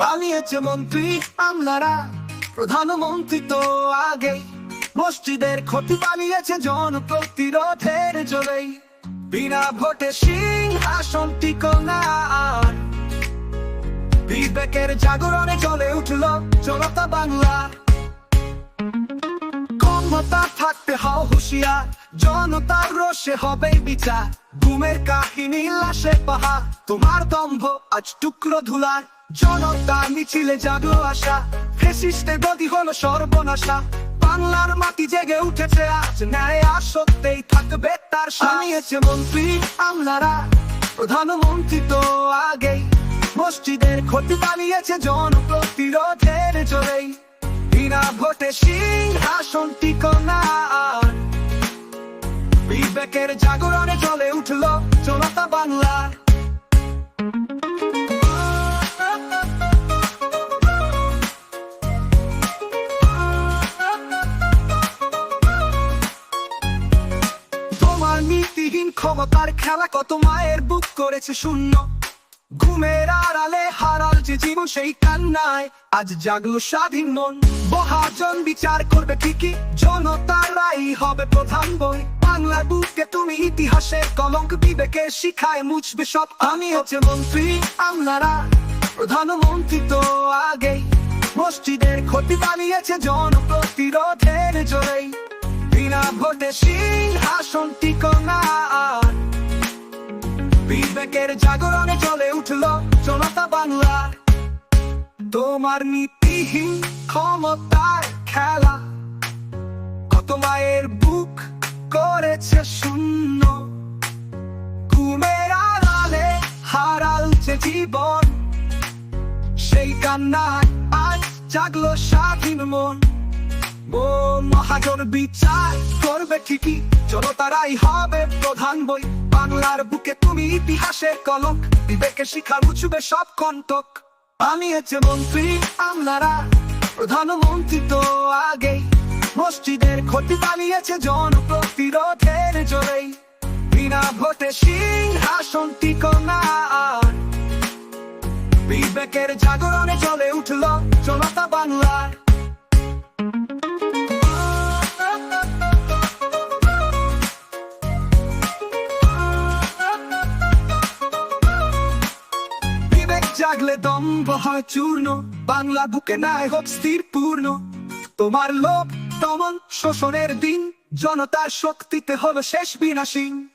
পালিয়েছে মন্ত্রী আমলারা। প্রধানমন্ত্রী তো আগে। মসজিদের ক্ষতি পালিয়েছে জনপ্রতিরোধের জোরেই। বিনা ভোটে সিংহাসন টিকোনা আর বিবেকের জাগরণে চলে উঠল জনতা বাংলা। ক্ষমতা থাকতে হও হুঁশিয়ার, জনতার রোষে হবে বিচার। ঘুমের কাহিনী লাশে পাহা তোমার দম্ভ আজ টুকরো ধুলার। জনতা মিছিলে জাগলো আশা। ফেসিস্টের গদি হলো সর্বনাশা। বাংলার মাটি জেগে উঠেছে আজ। ন্যায় আর সত্যেই থাকবে তার সানিয়েছে মন্ত্রী আমলারা। প্রধানমন্ত্রী তো আগেই। মসজিদের ক্ষতি পালিয়েছে জনপ্রতিরোধের জোরেই। বিনা ভোটে সিংহাসন টিকোনা আর বিবেকের জাগরণে চলে উঠল জনতা বাংলার। ক্ষমতার খেলা কত মায়ের বুক করেছে শূন্য। ঘুমের আড়ালে হারাল যে জীবন সেই কান্নায় আজ জাগলো স্বাধীন মন। মহাজন বিচার করবে ঠিকই জনতারাই হবে প্রধান বই। বাংলার বুকে তুমি ইতিহাসের কলঙ্ক বিবেকে শিখায় মুছবে সব। আমি হচ্ছে মন্ত্রী, আমলারা, প্রধানমন্ত্রী তো আগেই। মসজিদের ক্ষতি বানিয়েছে জনপ্রতিরোধের জোরেই। বিবেকের জাগরণে চলে উঠল জনতা তোমার নীতিহীন ক্ষমতার খেলা। কত মায়ের বুক করেছে শূন্য। ঘুমের আড়ালে হারালছে জীবন। সেই কান্নায় আজ জাগলো স্বাধীন মন। মহাজন বিচার করবে ঠিকই। জনতারাই হবে প্রধান বই। বাংলার বুকে তুমি ইতিহাসের কলক, বিবেকে শিখা মুছবে সব কণ্টক। বানিয়েছে মন্ত্রী আমলারা, প্রধানমন্ত্রী তো আগেই। মসজিদের ক্ষতি বানিয়েছে জনপ্রতিরোধের জোরেই। বিনা ভোটে সিংহাসন টিকোনা বিবেকের জাগরণে চলে উঠল জনতা বাংলার। দম্ভ হয় চূর্ণ, বাংলা বুকে নাই হোক স্থির পূর্ণ। তোমার লোভ তমন শোষণের দিন, জনতার শক্তিতে হলো শেষ বিনাশীন